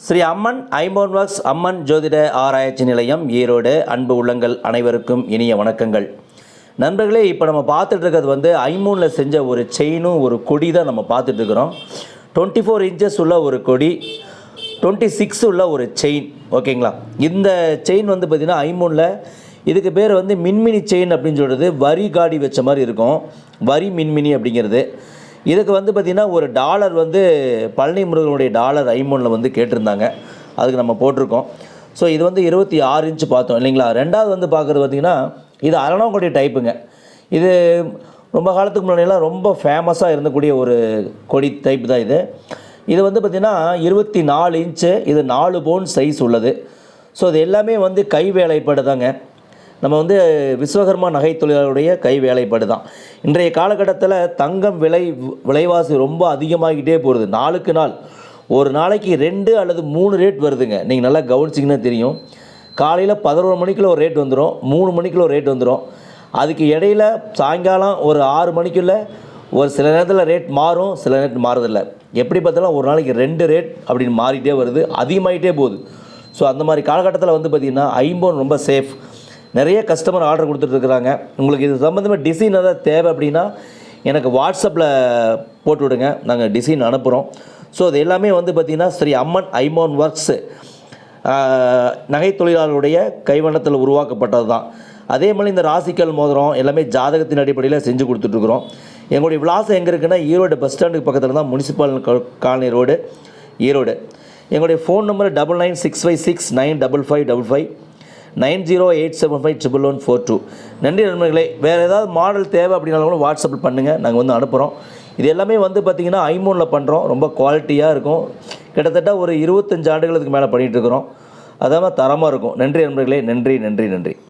ஸ்ரீ அம்மன் ஐமோன் works அம்மன் ஜோதிட ஆராய்ச்சி நிலையம் ஈரோடு. அன்பு உள்ளங்கள் அனைவருக்கும் இனிய வணக்கங்கள். நண்பர்களே இப்போ நம்ம பார்த்துட்டு இருக்கிறது வந்து ஐமூனில் செஞ்ச ஒரு செயினும் ஒரு கொடி தான் நம்ம பார்த்துட்டு இருக்கிறோம் டுவெண்ட்டி ஃபோர் இன்ச்சஸ் உள்ள ஒரு கொடி டுவெண்ட்டி சிக்ஸ் உள்ள ஒரு செயின் ஓகேங்களா? இந்த செயின் வந்து பார்த்திங்கன்னா ஐமூனில் இதுக்கு பேர் வந்து மின்மினி செயின் அப்படின்னு சொல்கிறது வரி காடி வச்ச மாதிரி இருக்கும். வரி மின்மினி அப்படிங்கிறது. இதுக்கு வந்து பார்த்திங்கன்னா ஒரு டாலர் வந்து பழனி முருகனுடைய டாலர் ஐமோனில் வந்து கேட்டிருந்தாங்க. அதுக்கு நம்ம போட்டிருக்கோம். ஸோ இது வந்து இருபத்தி ஆறு இன்ச்சு பார்த்தோம். இல்லைங்களா? ரெண்டாவது வந்து பார்க்குறது பார்த்திங்கன்னா இது அரணாங்குடி டைப்புங்க இது ரொம்ப காலத்துக்கு முன்னாடியெல்லாம் ரொம்ப ஃபேமஸாக இருந்தக்கூடிய ஒரு கொடி டைப் தான் இது. இது வந்து பார்த்திங்கன்னா இருபத்தி நாலு இன்ச்சு இது நாலு போன் சைஸ் உள்ளது. ஸோ இது எல்லாமே வந்து கை வேலைப்பாடு தாங்க நம்ம வந்து விஸ்வகர்மா நகை தொழிலாளருடைய கை வேலைப்பாடு தான். இன்றைய காலகட்டத்தில் தங்கம் விலை விலைவாசி ரொம்ப அதிகமாகிட்டே போகுது. நாளுக்கு நாள். ஒரு நாளைக்கு ரெண்டு அல்லது மூணு ரேட் வருதுங்க. நீங்கள் நல்லா கவனிச்சிங்கன்னா தெரியும். காலையில் பதினோரு மணிக்குள்ள ஒரு ரேட் வந்துடும் மூணு மணிக்குள்ள ஒரு ரேட் வந்துடும் அதுக்கு இடையில சாயங்காலம் ஒரு ஆறு மணிக்குள்ள ஒரு சில நேரத்தில் ரேட் மாறும் சில நேரத்தில் மாறுதில்ல எப்படி பார்த்தாலும் ஒரு நாளைக்கு ரெண்டு ரேட் அப்படின்னு மாறிட்டே வருது. அதிகமாகிட்டே போகுது. ஸோ அந்த மாதிரி காலகட்டத்தில் வந்து பார்த்திங்கன்னா ஐம்போன் ரொம்ப சேஃப் நிறைய கஸ்டமர் ஆர்டர் கொடுத்துட்ருக்குறாங்க. உங்களுக்கு இது சம்மந்தமாக டிசைன் ஏதாவது தேவை அப்படின்னா எனக்கு வாட்ஸ்அப்பில் போட்டு விடுங்க. நாங்கள் டிசைன் அனுப்புகிறோம் ஸோ அது எல்லாமே வந்து பார்த்திங்கன்னா ஸ்ரீ அம்மன் ஐமோன் ஒர்க்ஸு நகை தொழிலாளருடைய கைவண்ணத்தில் உருவாக்கப்பட்டது தான். அதே மாதிரி இந்த ராசிக்கல் மோதிரம் எல்லாமே ஜாதகத்தின் அடிப்படையில் செஞ்சு கொடுத்துட்ருக்குறோம். எங்களுடைய விலாசம் எங்கே இருக்குன்னா ஈரோடு பஸ் ஸ்டாண்டுக்கு பக்கத்தில் தான் முனிசிபல் காலனி ரோடு ஈரோடு. எங்களுடைய phone number double nine six five six nine double five double five nine zero eight seven five triple one four two. நன்றி நண்பர்களே வேறு ஏதாவது மாடல் தேவை அப்படின்னாலும் கூட வாட்ஸ்அப்பில் பண்ணுங்கள் நாங்கள் வந்து அனுப்புகிறோம் இது எல்லாமே வந்து பார்த்திங்கன்னா ஐமோனில் பண்ணுறோம் ரொம்ப குவாலிட்டியாக இருக்கும். கிட்டத்தட்ட ஒரு இருபத்தஞ்சு ஆண்டுகளுக்கு மேலே பண்ணிகிட்டு இருக்கிறோம். அதாவது தரமாக இருக்கும். நன்றி நண்பர்களே நன்றி நன்றி நன்றி.